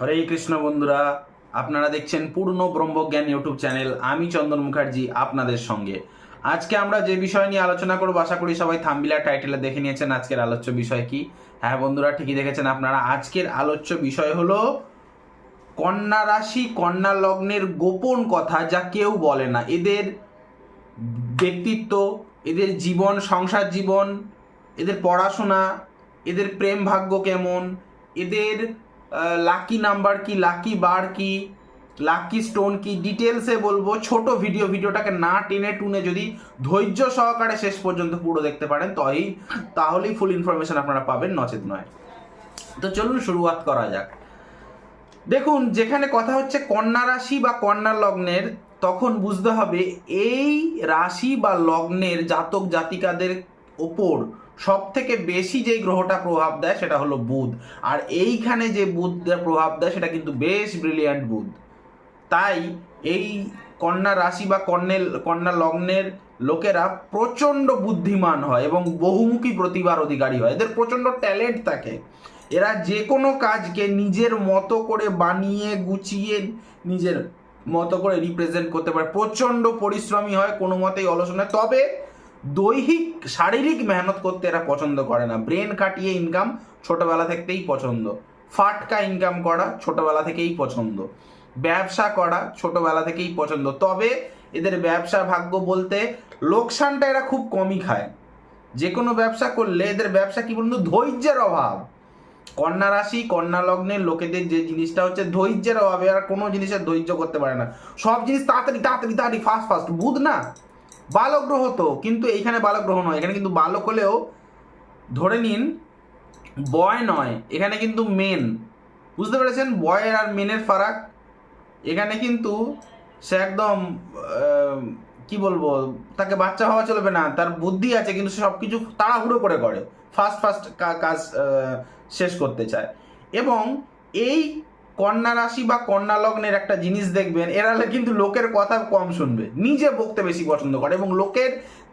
হরে কৃষ্ণ বন্ধুরা, আপনারা দেখছেন পূর্ণ ব্রহ্মজ্ঞান ইউটিউব চ্যানেল, আমি চন্দন মুখার্জি আপনাদের সঙ্গে। আজকে আমরা যে বিষয় নিয়ে আলোচনা করব, আশা করি সবাই থাম্বিলা টাইটেলে দেখে নিয়েছেন আজকের আলোচ্য বিষয় কি। হ্যাঁ বন্ধুরা, ঠিকই দেখেছেন আপনারা, আজকের আলোচ্য বিষয় হলো কন্যা রাশি, কন্যা লগ্নের গোপন কথা যা কেউ বলে না। এদের ব্যক্তিত্ব, এদের জীবন, সংসার জীবন, এদের পড়াশোনা, এদের প্রেম ভাগ্য কেমন, এদের লাকি নাম্বার কি লাকি বার কি লাকি স্টোন কি ডিটেলসে বলব। ছোট ভিডিও ভিডিওটাকে না টেনে টুনে যদি ধৈর্য সহকারে শেষ পর্যন্ত পুরো দেখতে পারেন, তবেই, তাহলেই ফুল ইনফরমেশন আপনারা পাবেন নচেত নয়। তো চলুন শুরুয়াত করা যাক। দেখুন, যেখানে কথা হচ্ছে কন্যা রাশি বা কন্যা লগ্নের, তখন বুঝতে হবে এই রাশি বা লগ্নের জাতক জাতিকাদের ওপর সব থেকে বেশি যে গ্রহটা প্রভাব দেয় সেটা হলো বুধ। আর এইখানে যে বুধ প্রভাব দেয় সেটা কিন্তু বেশ ব্রিলিয়ান্ট বুধ। তাই এই কন্যা রাশি বা কন্যের কন্যা লগ্নের লোকেরা প্রচণ্ড বুদ্ধিমান হয় এবং বহুমুখী প্রতিভার অধিকারী হয়। এদের প্রচণ্ড ট্যালেন্ট থাকে। এরা যে কোনো কাজকে নিজের মতো করে বানিয়ে, গুছিয়ে নিজের মতো করে রিপ্রেজেন্ট করতে পারে। প্রচণ্ড পরিশ্রমী হয় কোনো মতেই অলস নয়। তবে দৈহিক, শারীরিক মেহনত করতে এরা পছন্দ করে না। ব্রেন কাটিয়ে ইনকাম ছোটবেলা থেকেই পছন্দ। ফাটকা ইনকাম করা ছোটবেলা থেকেই পছন্দ। ব্যবসা করা ছোটবেলা থেকেই পছন্দ। তবে এদের ব্যবসা ভাগ্য বলতে লোকসানটা এরা খুব কমই খায়। যে কোনো ব্যবসা করলে এদের ব্যবসা কি বলুন ধৈর্যের অভাব। কন্যা রাশি, কন্যা লগ্নের লোকেদের যে জিনিসটা হচ্ছে ধৈর্যের অভাবে আর কোনো জিনিসের ধৈর্য করতে পারে না। সব জিনিস তাড়াতাড়ি তাড়াতাড়ি তাড়াতাড়ি ফাস্ট ফাস্ট বুধ না? বালক গ্রহ তো, কিন্তু এইখানে বালক গ্রহ নয়, এখানে কিন্তু বালক হলেও ধরে নিন বয় নয়, এখানে কিন্তু মেন বুঝতে পেরেছেন? বয়ের আর মেনের ফারাক, এখানে কিন্তু সে একদম কি বলব, তাকে বাচ্চা হওয়া চলবে না, তার বুদ্ধি আছে, কিন্তু সে সব কিছু তাড়াহুড়ো করে করে ফাস্ট ফাস্ট কাজ শেষ করতে চায়। এবং এই কন্যা রাশি বা কন্যা লগ্নের একটা জিনিস দেখবেন, এরা কিন্তু লোকের কথা কম শুনবে। নিজে বকতে বেশি পছন্দ করে এবং লোকের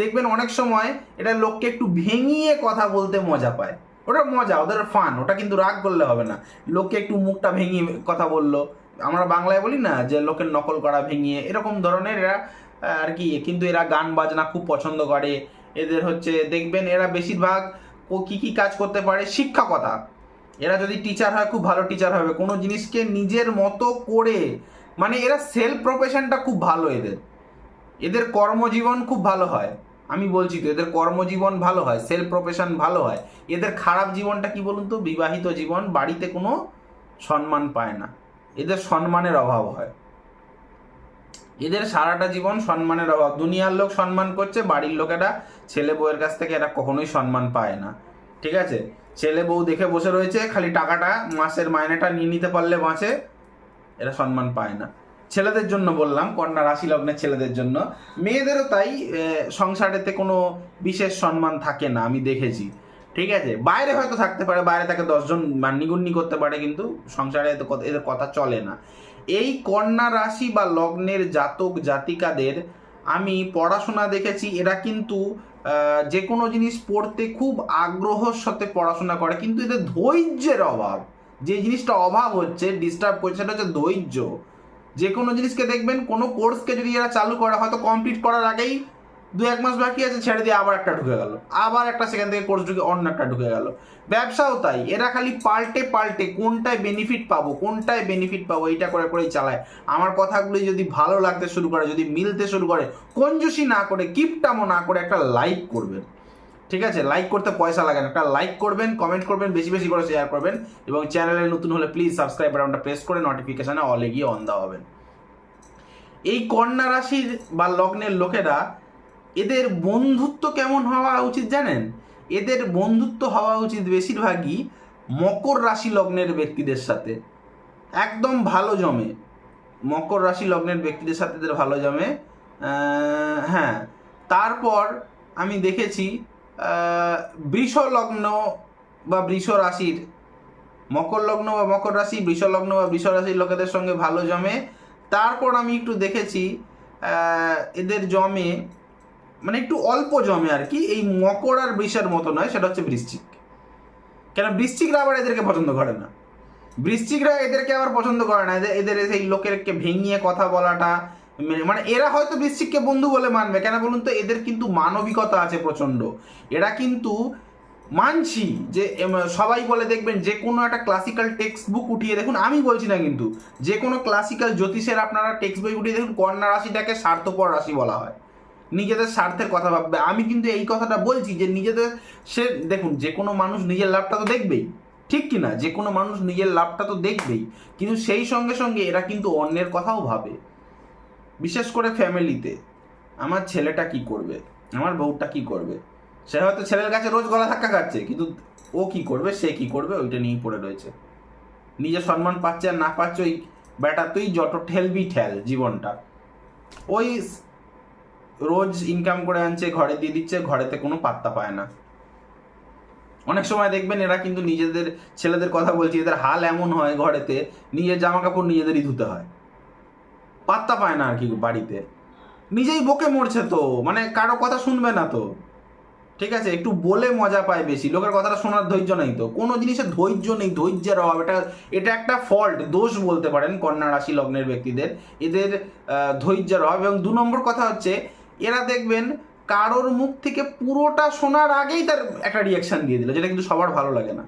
দেখবেন অনেক সময় এটা লোককে একটু ভেঙিয়ে কথা বলতে মজা পায়। ওটা মজা, ওদের ফান ওটা কিন্তু রাগ করলে হবে না। লোককে একটু মুখটা ভেঙিয়ে কথা বলল। আমরা বাংলায় বলি না যে লোকের নকল করা ভেঙিয়ে, এরকম ধরনের এরা আর কি, কিন্তু এরা গান বাজনা খুব পছন্দ করে। এদের হচ্ছে দেখবেন এরা বেশিরভাগ ও কী কী কাজ করতে পারে? শিক্ষকতা এরা যদি টিচার হয়, খুব ভালো টিচার হবে। কোনো জিনিসকে নিজের মতো করে মানে এরা সেলফ প্রফেশনটা খুব ভালো এদের। এদের কর্মজীবন খুব ভালো হয়। আমি বলছি তো, এদের কর্মজীবন ভালো হয় সেলফ প্রফেশন ভালো হয়। এদের খারাপ জীবনটা কি বলুন তো? বিবাহিত জীবন, বাড়িতে কোনো সম্মান পায় না। এদের সম্মানের অভাব হয়। এদের সারাটা জীবন সম্মানের অভাব। দুনিয়ার লোক সম্মান করছে, বাড়ির লোকেরা ছেলে বউয়ের কাছ থেকে এরা কখনোই সম্মান পায় না। ঠিক আছে? ছেলে বউ দেখে বসে রয়েছে, খালি টাকাটা, মাসের মাইনেটা নিয়ে নিতে পারলে বাঁচে। এরা সম্মান পায় না। ছেলেদের জন্য বললাম, কন্যা রাশি লগ্নের ছেলেদের জন্য। মেয়েদেরও তাই সংসারেতে কোনো বিশেষ সম্মান থাকে না, আমি দেখেছি। ঠিক আছে? বাইরে হয়তো থাকতে পারে, বাইরে তাকে দশজন মান্যিগুন্নি করতে পারে, কিন্তু সংসারে এদের কথা- চলে না। এই কন্যা রাশি বা লগ্নের জাতক জাতিকাদের আমি পড়াশোনা দেখেছি, এরা কিন্তু যে কোনো জিনিস পড়তে খুব আগ্রহর সাথে পড়াশোনা করে, কিন্তু এদের ধৈর্যের অভাব। যে জিনিসটা অভাব হচ্ছে ডিস্টার্ব করছে, সেটা হচ্ছে ধৈর্য। যে কোনো জিনিসকে দেখবেন, কোনো কোর্সকে যদি এরা চালু করে, হয়তো কমপ্লিট করার আগেই দু এক মাস বাকি আছে, ছেড়ে দিয়ে আবার একটা ঢুকে গেল। আবার একটা সেখান থেকে কোর্স ঢুকে অন্য একটা ঢুকে গেল। ব্যবসাও তাই, এরা খালি পাল্টে পাল্টে কোনটায় বেনিফিট পাবো, কোনটায় বেনিফিট পাবো, এইটা করে করেই চালায়। আমার কথাগুলি যদি ভালো লাগতে শুরু করে, যদি মিলতে শুরু করে, কঞ্জুসি না করে, কিপটামো না করে একটা লাইক করবেন। ঠিক আছে? লাইক করতে পয়সা লাগে না। একটা লাইক করবেন কমেন্ট করবেন, বেশি বেশি করে শেয়ার করবেন এবং চ্যানেলে নতুন হলে প্লিজ সাবস্ক্রাইব বাটনটা প্রেস করে নোটিফিকেশনে অলে গিয়ে অন দেওয়া হবেন। এই কন্যা রাশির বা লগ্নের লোকেরা এদের বন্ধুত্ব কেমন হওয়া উচিত জানেন? এদের বন্ধুত্ব হওয়া উচিত বেশিরভাগই মকর রাশি লগ্নের ব্যক্তিদের সাথে। একদম ভালো জমে। মকর রাশি লগ্নের ব্যক্তিদের সাথে এদের ভালো জমে। হ্যাঁ। তারপর আমি দেখেছি বৃষ লগ্ন বা বৃষ রাশির, মকর লগ্ন বা মকর রাশি, বৃষ লগ্ন বা বৃষ রাশির লোকেদের সঙ্গে ভালো জমে। তারপর আমি একটু দেখেছি এদের জমে মানে একটু অল্প জমে আর কি, এই মকর আর বৃষের মতো নয়, সেটা হচ্ছে বৃশ্চিক। কেন বৃশ্চিকরা আবার এদেরকে পছন্দ করে না? বৃশ্চিকরা এদেরকে আবার পছন্দ করে না, এদের এদের সেই লোকেরকে ভেঙিয়ে কথা বলাটা মানে এরা হয়তো বৃশ্চিককে বন্ধু বলে মানবে। কেন বলুন তো, এদের কিন্তু মানবিকতা আছে প্রচণ্ড। এরা কিন্তু মানছি যে সবাই বলে দেখবেন যে কোনো একটা ক্লাসিক্যাল টেক্সট বুক উঠিয়ে দেখুন, আমি বলছি না কিন্তু, যে কোনো ক্লাসিক্যাল জ্যোতিষের আপনারা টেক্সট বই উঠিয়ে দেখুন, কন্যা রাশিটাকে স্বার্থপর রাশি বলা হয়। নিজেদের স্বার্থের কথা ভাববে। আমি কিন্তু এই কথাটা বলছি যে নিজেদের সে, দেখুন, যে কোনো মানুষ নিজের লাভটা তো দেখবেই, ঠিক কি না? যে কোনো মানুষ নিজের লাভটা তো দেখবেই, কিন্তু সেই সঙ্গে সঙ্গে এরা কিন্তু অন্যের কথাও ভাবে। বিশেষ করে ফ্যামিলিতে, আমার ছেলেটা কি করবে? আমার বউটা কি করবে? সে হয়তো ছেলের কাছে রোজ গলা ধাক্কা খাচ্ছে, কিন্তু ও কি করবে? সে কি করবে? ওইটা নিয়েই পড়ে রয়েছে। নিজের সম্মান পাচ্ছে আর না পাচ্ছে ওই বেটা তুই যত ঠেলবি ঠেল জীবনটা। ওই রোজ ইনকাম করে আনছে, ঘরে দিয়ে দিচ্ছে, ঘরেতে কোনো পাত্তা পায় না। অনেক সময় দেখবেন এরা কিন্তু নিজেদের ছেলেদের কথা বলছি, এদের হাল এমন হয় ঘরেতে, নিজের জামা কাপড় নিজেদেরই ধুতে হয়। পাত্তা পায় না আর কি বাড়িতে। নিজেই বকে মরছে তো মানে কারও কথা শুনবে না তো। ঠিক আছে, একটু বলে মজা পায় বেশি, লোকের কথাটা শোনার ধৈর্য নেই তো। কোনো জিনিসের ধৈর্য নেই, ধৈর্যের অভাব, এটা এটা একটা ফল্ট দোষ বলতে পারেন কন্যা রাশি লগ্নের ব্যক্তিদের। এদের ধৈর্যের অভাব, এবং দু নম্বর কথা হচ্ছে এরা দেখবেন কারোর মুখ থেকে পুরোটা শোনার আগেই তার একটা রিয়াকশন দিয়ে দিল, যেটা কিন্তু সবার ভালো লাগে না।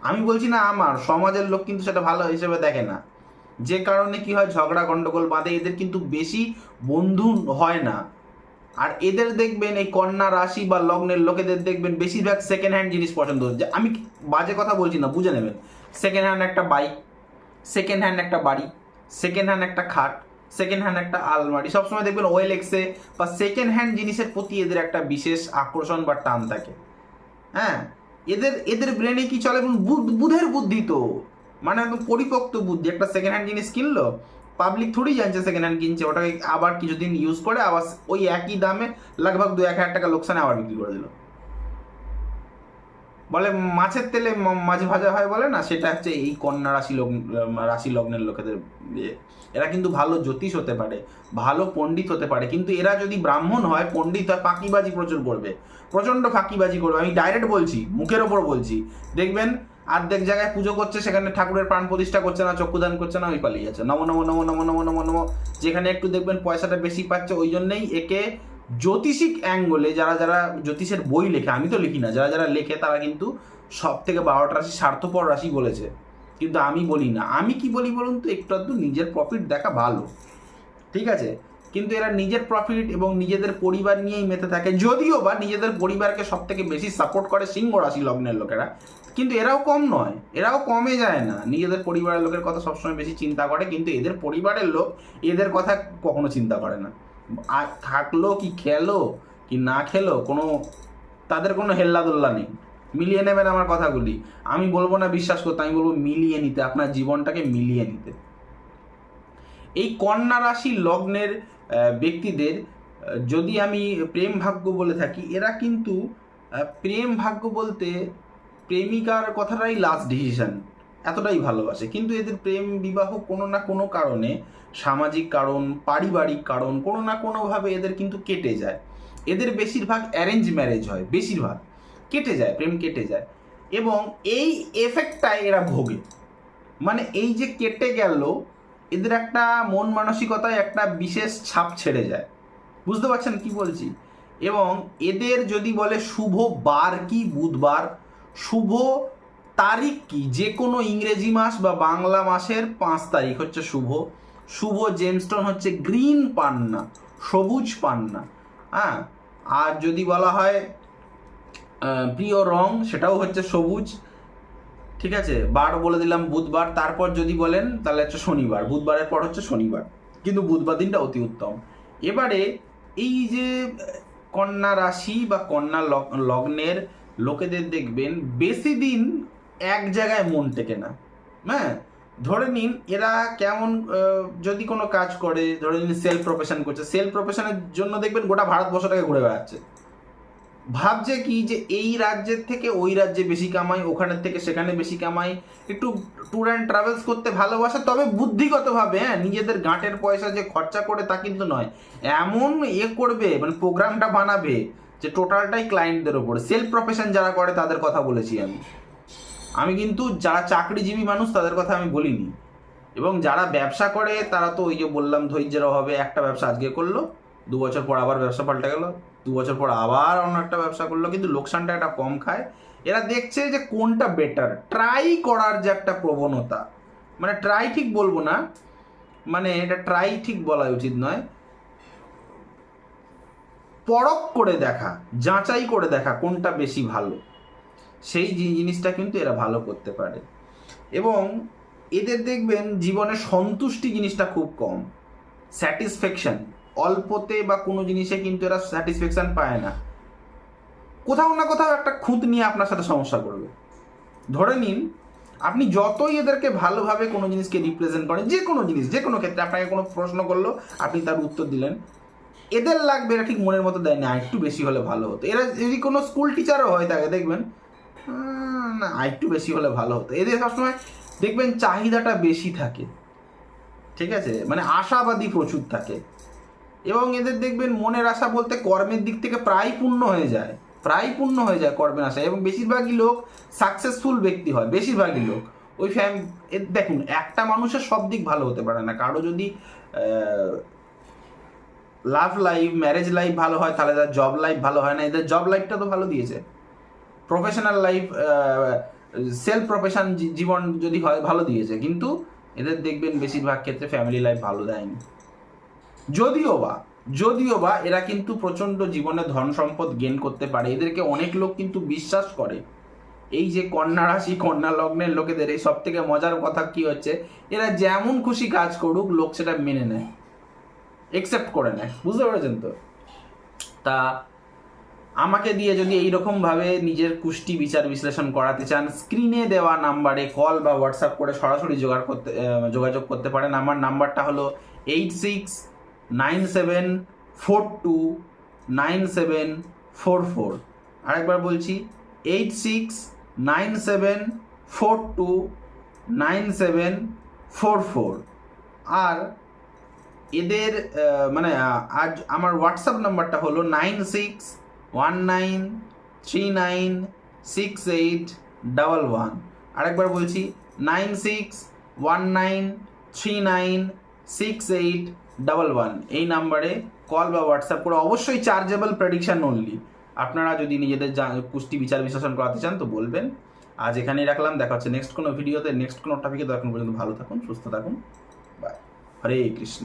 আমি বলছি না আমার, সমাজের লোক কিন্তু সেটা ভালো হিসেবে দেখে না। যে কারণে কি হয়, ঝগড়া, গন্ডগোল বাঁধে, এদের কিন্তু বেশি বন্ধু হয় না। আর এদের দেখবেন এই কন্যা রাশি বা লগ্নের লোকেদের দেখবেন বেশিরভাগ সেকেন্ড হ্যান্ড জিনিস পছন্দ হচ্ছে। আমি বাজে কথা বলছি না, বুঝে নেবেন। সেকেন্ড হ্যান্ড একটা বাইক সেকেন্ড হ্যান্ড একটা বাড়ি সেকেন্ড হ্যান্ড একটা খাট সেকেন্ড হ্যান্ড একটা আলমারি। সবসময় দেখবেন ওয়েল এক্সে বা সেকেন্ড হ্যান্ড জিনিসের প্রতি এদের একটা বিশেষ আকর্ষণ বা টান থাকে। হ্যাঁ? এদের এদের ব্রেনে কি চলে? বুধ- বুধের বুদ্ধি তো। মানে একদম পরিপক্ত বুদ্ধি। একটা সেকেন্ড হ্যান্ড জিনিস কিনলো পাবলিক থোড়ি জানছে সেকেন্ড হ্যান্ড কিনছে, ওটাকে আবার কিছুদিন ইউজ করে আবার ওই একই দামে লগভগ দু এক হাজার টাকা লোকসানে আবার বিক্রি করে দিল। বলে মাছের তেলে মাছ ভাজা হয় বলে না, সেটা হচ্ছে এই কন্যা রাশি লগ্ন রাশি লগ্নের লোকেদের ইয়ে। এরা কিন্তু ভালো জ্যোতিষ হতে পারে, ভালো পণ্ডিত হতে পারে, কিন্তু এরা যদি ব্রাহ্মণ হয়, পণ্ডিত হয়, ফাঁকিবাজি প্রচুর করবে। প্রচণ্ড ফাঁকিবাজি করবে। আমি ডাইরেক্ট বলছি, মুখের ওপর বলছি। দেখবেন অর্ধেক জায়গায় পুজো করছে, সেখানে ঠাকুরের প্রাণ প্রতিষ্ঠা করছে না চক্ষুদান করছে না, ওই পালিয়ে যাচ্ছে। নম নম নম নম নম নম নম। যেখানে একটু দেখবেন পয়সাটা বেশি পাচ্ছে, ওই জন্যেই একে জ্যোতিষিক অ্যাঙ্গলে যারা যারা জ্যোতিষের বই লেখে, আমি তো লিখি না, যারা যারা লেখে তারা কিন্তু সব থেকে বারোটা রাশি স্বার্থপর রাশি বলেছে। কিন্তু আমি বলি না। আমি কি বলি বলুন তো? একটু আধটু নিজের প্রফিট দেখা ভালো। ঠিক আছে? কিন্তু এরা নিজের প্রফিট এবং নিজেদের পরিবার নিয়েই মেতে থাকে। যদিও বা নিজেদের পরিবারকে সব থেকে বেশি সাপোর্ট করে সিংহ রাশি লগ্নের লোকেরা। কিন্তু এরাও কম নয়। এরাও কমে যায় না। নিজেদের পরিবারের লোকের কথা সবসময় বেশি চিন্তা করে, কিন্তু এদের পরিবারের লোক এদের কথা কখনো চিন্তা করে না। আর থাকল কি খেলো, কি না খেলো, কোনো, তাদের কোনো হেল্লাদোল্লা নেই। মিলিয়ে নেবেন আমার কথাগুলি। আমি বলব না বিশ্বাস করতে, আমি বলব মিলিয়ে নিতে, আপনার জীবনটাকে মিলিয়ে নিতে। এই কন্যা রাশি লগ্নের ব্যক্তিদের যদি আমি প্রেম ভাগ্য বলে থাকি, এরা কিন্তু প্রেম ভাগ্য বলতে প্রেমিকার কথাটাই লাস্ট ডিসিশন এতটাই ভালোবাসে। কিন্তু এদের প্রেম বিবাহ কোনো না কোনো কারণে, সামাজিক কারণ, পারিবারিক কারণ, কোনো না কোনোভাবে এদের কিন্তু কেটে যায়। এদের বেশিরভাগ অ্যারেঞ্জ ম্যারেজ হয়, বেশিরভাগ। কেটে যায়, প্রেম কেটে যায়। এবং এই এফেক্টটাই এরা ভোগে। মানে এই যে কেটে গেল, এদের একটা মন মানসিকতায় একটা বিশেষ ছাপ ছেড়ে যায়। বুঝতে পারছেন কি বলছি? এবং এদের যদি বলে, শুভ বার কি বুধবার? শুভ তারিখ কি? যে কোনো ইংরেজি মাস বা বাংলা মাসের পাঁচ তারিখ হচ্ছে শুভ। শুভ জেমস্টোন হচ্ছে গ্রিন পান্না, সবুজ পান্না হ্যাঁ? আর যদি বলা হয় প্রিয় রং, সেটাও হচ্ছে সবুজ, ঠিক আছে? বার বলে দিলাম বুধবার, তারপর যদি বলেন, তাহলে হচ্ছে শনিবার, বুধবারের পর হচ্ছে শনিবার, কিন্তু বুধবার দিনটা অতি উত্তম। এবারে এই যে, কন্যা রাশি বা কন্যা লগ্নের লোকেদের দেখবেন, বেশি দিন এক জায়গায় মন টেকে না। হ্যাঁ? ধরে নিন এরা কেমন যদি কোনো কাজ করে, ধরে নিন সেলফ প্রফেশন করছে সেলফ প্রফেশনের জন্য দেখবেন গোটা ভারতবর্ষটাকে ঘুরে বেড়াচ্ছে। ভাবছে কি যে এই রাজ্যের থেকে ওই রাজ্যে বেশি কামাই, ওখানের থেকে সেখানে বেশি কামাই, একটু ট্যুর অ্যান্ড ট্রাভেলস করতে ভালোবাসে, তবে বুদ্ধিগতভাবে হ্যাঁ নিজেদের গাঁটের পয়সা যে খরচা করে তা কিন্তু নয়। এমন এ করবে মানে প্রোগ্রামটা বানাবে, যে টোটালটাই ক্লায়েন্টদের ওপরে সেলফ প্রফেশন যারা করে তাদের কথা বলেছি আমি। আমি কিন্তু যারা চাকরিজীবী মানুষ, তাদের কথা আমি বলিনি। এবং যারা ব্যবসা করে, তারা তো ওই যে বললাম ধৈর্যের অভাবে একটা ব্যবসা আজকে করল, দু বছর পর আবার ব্যবসা পাল্টে গেল, দু বছর পর আবার অন্য একটা ব্যবসা করল, কিন্তু লোকসানটা একটা কম খায়। এরা দেখছে যে কোনটা বেটার ট্রাই করার যে একটা প্রবণতা মানে ট্রাই ঠিক বলব না মানে এটা ট্রাই ঠিক বলা উচিত নয়। পরখ করে দেখা, যাচাই করে দেখা কোনটা বেশি ভালো। সেই জিনিসটা কিন্তু এরা ভালো করতে পারে। এবং এদের দেখবেন জীবনে সন্তুষ্টি জিনিসটা খুব কম। স্যাটিসফ্যাকশন অল্পতে বা কোনো জিনিসে কিন্তু এরা স্যাটিসফ্যাকশন পায় না। কোথাও না কোথাও একটা খুঁত নিয়ে আপনার সাথে সমস্যা করবে। ধরে নিন আপনি যতই এদেরকে ভালোভাবে কোনো জিনিসকে রিপ্রেজেন্ট করেন যে কোনো জিনিস যে কোনো ক্ষেত্রে আপনাকে কোনো প্রশ্ন করল আপনি তার উত্তর দিলেন। এদের লাগবে এরা ঠিক মনের মতো দেয় না একটু বেশি হলে ভালো হতো। এরা যদি কোনো স্কুল টিচারও হয় তাকে দেখবেন "উম, না একটু বেশি হলে ভালো হতো। এদের সবসময় দেখবেন চাহিদাটা বেশি থাকে। ঠিক আছে? মানে আশাবাদী প্রচুর থাকে। এবং এদের দেখবেন মনের আশা বলতে কর্মের দিক থেকে প্রায় পূর্ণ হয়ে যায়। প্রায় পূর্ণ হয়ে যায় কর্মের আশা। এবং বেশিরভাগই লোক সাকসেসফুল ব্যক্তি হয়, বেশিরভাগই লোক। ওই ফ্যাম দেখুন, একটা মানুষের সব দিক ভালো হতে পারে না। কারও যদি লাভ লাইফ ম্যারেজ লাইফ ভালো হয়, তাহলে তার জব লাইফ ভালো হয় না। এদের জব লাইফটা তো ভালো দিয়েছে। প্রফেশনাল লাইফ সেলফ প্রফেশন জীবন যদি হয়, ভালো দিয়েছে। কিন্তু এদের দেখবেন বেশিরভাগ ক্ষেত্রে ফ্যামিলি লাইফ ভালো দেয়নি। যদিও বা যদিও বা এরা কিন্তু প্রচণ্ড জীবনে ধন সম্পদ গেন করতে পারে। এদেরকে অনেক লোক কিন্তু বিশ্বাস করে। এই যে কন্যা রাশি, কন্যা লগ্নের লোকেদের, এই সব থেকে মজার কথা কি হচ্ছে? এরা যেমন খুশি কাজ করুক, লোক সেটা মেনে নেয়। একসেপ্ট করে নেয়। বুঝতে পেরেছেন তো? তা আমাকে দিয়ে যদি এইরকম ভাবে নিজের কুষ্টি বিচার বিশ্লেষণ করাতে চান, স্ক্রিনে দেওয়া নাম্বারে কল বা হোয়াটসঅ্যাপ করে সরাসরি জোগাড় করতে যোগাযোগ করতে পারেন। আমার নাম্বারটা হলো eight six nine seven four two nine seven four four. আরেকবার বলছি, eight six nine seven four two nine seven four four. আর এদের মানে আজ আমার হোয়াটসঅ্যাপ নাম্বারটা হলো nine six one nine three nine six eight double one আরেকবার বলছি nine six one nine three nine six eight double one এই নাম্বারে কল বা হোয়াটসঅ্যাপ করে অবশ্যই চার্জেবল প্রেডিকশন অনলি আপনারা যদি নিজেদের কুষ্টি বিচার বিশ্লেষণ করাতে চান তো বলবেন। আজ এখানেই রাখলাম, দেখা হচ্ছে নেক্সট কোনো ভিডিওতে নেক্সট কোনো টপিকে তখন পর্যন্ত ভালো থাকুন, সুস্থ থাকুন। বাই হরে কৃষ্ণ।